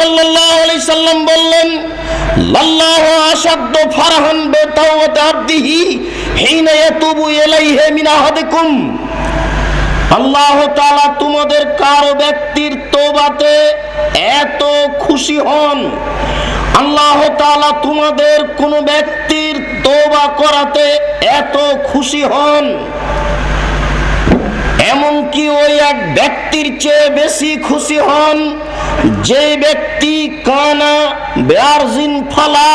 সাল্লাম বললেন আল্লাহ তোমাদের কারও ব্যক্তির তোবাতে এত খুশি হন। আল্লাহ তোমাদের কোন ব্যক্তির তোবা করাতে এত খুশি হন। এমনকি ওই এক ব্যক্তির চেয়ে বেশি খুশি হন যে ব্যক্তি কানা বেয়ারজিন ফালা,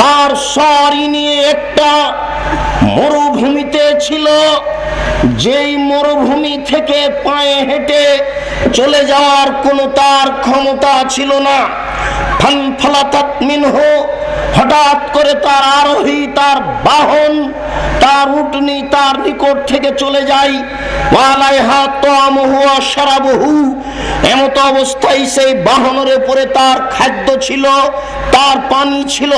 তার সরি নিয়ে একটা মরুভূমিতে ছিল, যেই মরুভূমি থেকে পায়ে হেঁটে চলে যাওয়ার কোনো তার ক্ষমতা ছিল না। ফান ফালাতাত মিনহু হঠাৎ করে তার আরোহী, তার বাহন, তার উটনি, তার নিকট থেকে চলে যায়। ওয়ালাইহা তামহু আশরাবহু এমত অবস্থায় সেই বাহনের উপরে তার খাদ্য ছিল, তার পানি ছিল।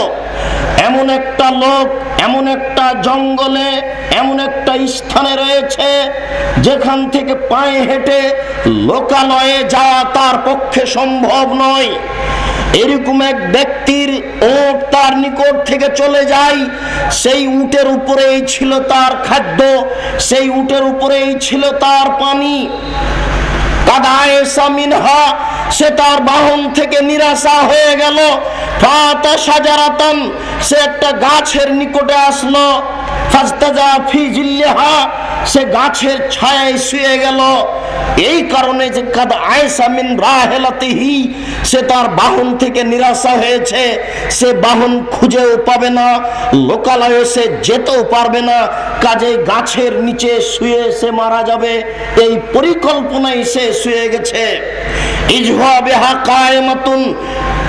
এমন একটা লোক, এমন একটা জঙ্গলে, এমন একটা স্থানে রয়েছে, যেখান থেকে পায়ে হেঁটে লোকালয়ে যাওয়া তার পক্ষে সম্ভব নয়। এরকম এক ব্যক্তির ওট তার নিকট থেকে চলে যায়। সেই উটের উপরেই ছিল তার খাদ্য, সেই উটের উপরেই ছিল তার পানি। কাদায় সামিনহা সে তার বাহন থেকে নিরাশা হয়ে গেল। সে একটা গাছের নিকটে আসলো। সে গাছের ছায়ায় শুয়ে গেল। এই কারণে যে কাদ আয়সা মিন রাহেলাতিহি, সে তার বাহন থেকে নিরাশা হয়েছে। সে বাহন খুঁজেও পাবে না, লোকালয়ে সে যেতেও পারবে না। কাজে গাছের নিচে শুয়ে সে মারা যাবে। এই পরিকল্পনায় সে শুয়ে গেছে।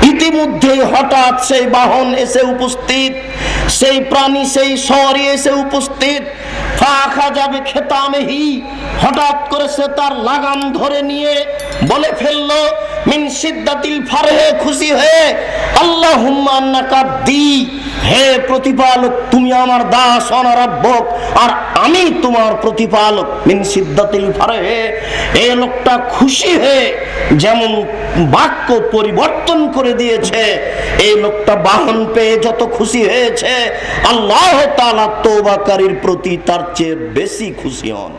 ইতিমধ্যে হঠাৎ সেই বাহন এসে উপস্থিত, সেই প্রাণী, সেই শহরে এসে উপস্থিত। ফাঁকা যাবে খেতামেহি। হঠাৎ করে সে তার লাগাম ধরে নিয়ে বলে ফেলল মিন সিদ্দাতিল ফারহে, খুশি হয়ে আল্লাহ হুম্মান্নাকা দি। হে প্রতিপালক, তুমি আমার দাস, অনারাব্যক, আর আমি তোমার প্রতিপালক। মিন সিদ্দাতিল ফারহে এই লোকটা খুশি হয়ে যেমন বাক্য পরিবর্তন করে দিয়েছে এই লোকটা বাহন পেয়ে যত খুশি হয়েছে, আল্লাহ তাআলা তওবাকারীর প্রতি তার চেয়ে বেশি খুশি হন।